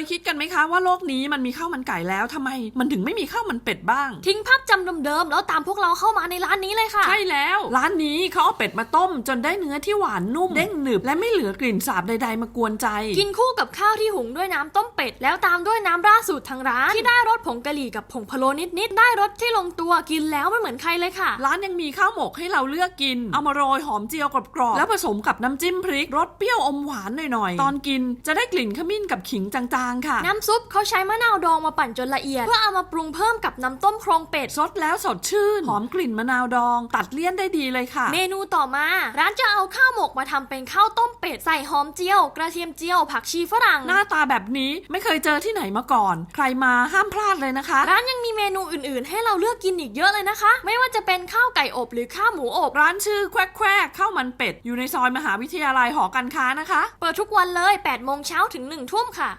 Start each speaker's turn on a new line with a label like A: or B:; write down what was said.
A: ยคิดกันไหมคะว่าโลกนี้มันมีข้าวมันไก่แล้วทำไม มันถึงไม่มีข้าวมันเป็ดบ้าง
B: ทิ้งภาพจำเดิมๆแล้วตามพวกเราเข้ามาในร้านนี้เลยค่ะ
A: ใช่แล้ว ร้านนี้เขาเอาเป็ดมาต้ม จนได้เนื้อที่หวานนุ่มเด้งหนึบและไม่เหลือกลิ่นสาบใด ๆ มากวนใจ
B: กินคู่กับข้าวที่หุงด้วยน้ำต้มเป็ด แล้วตามด้วยน้ำราดสูตรทางร้าน ที่ได้รสผงกะหรี่กับผงพะโล้นิดๆได้รสที่ลงตัวกินแล้วไม่เหมือนใครเลยค่ะ
A: ร้านยังมีข้าวหมกให้เราเลือกกินเอามาโรยหอมเจียวกรอบๆแล้วผสมกับน้ำจิ้มพริกรสเปรี้ยวอมหวานหน่อยๆตอนกินจะได้กลิ่นขมิ้นกับขิงจาง ๆ ค่ะ
B: น้ำซุปเขาใช้มะนาวดองมาปั่นจนละเอียด เพื่อเอามาปรุงเพิ่มกับน้ำต้มโครงเป็ด
A: สดแล้วสดชื่น หอมกลิ่นมะนาวดอง ตัดเลี่ยนได้ดีเลยค่ะ
B: เมนูต่อมา ร้านจะเอาข้าวหมกมาทำเป็นข้าวต้มเป็ดใส่หอมเจียว กระเทียมเจียว ผักชีฝรั่ง
A: หน้าตาแบบนี้ไม่เคยเจอที่ไหนมาก่อน ใครมาห้ามพลาดเลยนะคะ
B: ร้านยังมีเมนูอื่นๆ ให้เราเลือกกินอีกเยอะเลยนะคะ ไม่ว่าจะเป็นข้าวไก่อบหรือข้าวหมูอบ
A: ร้านชื่อแควกแควกข้าวมันเป็ดอยู่ในซอยมหาวิทยาลัยหอการค้านะคะ
B: เปิดทุกวันเลย8โมงเช้าถึง1ทุ่มค่ะ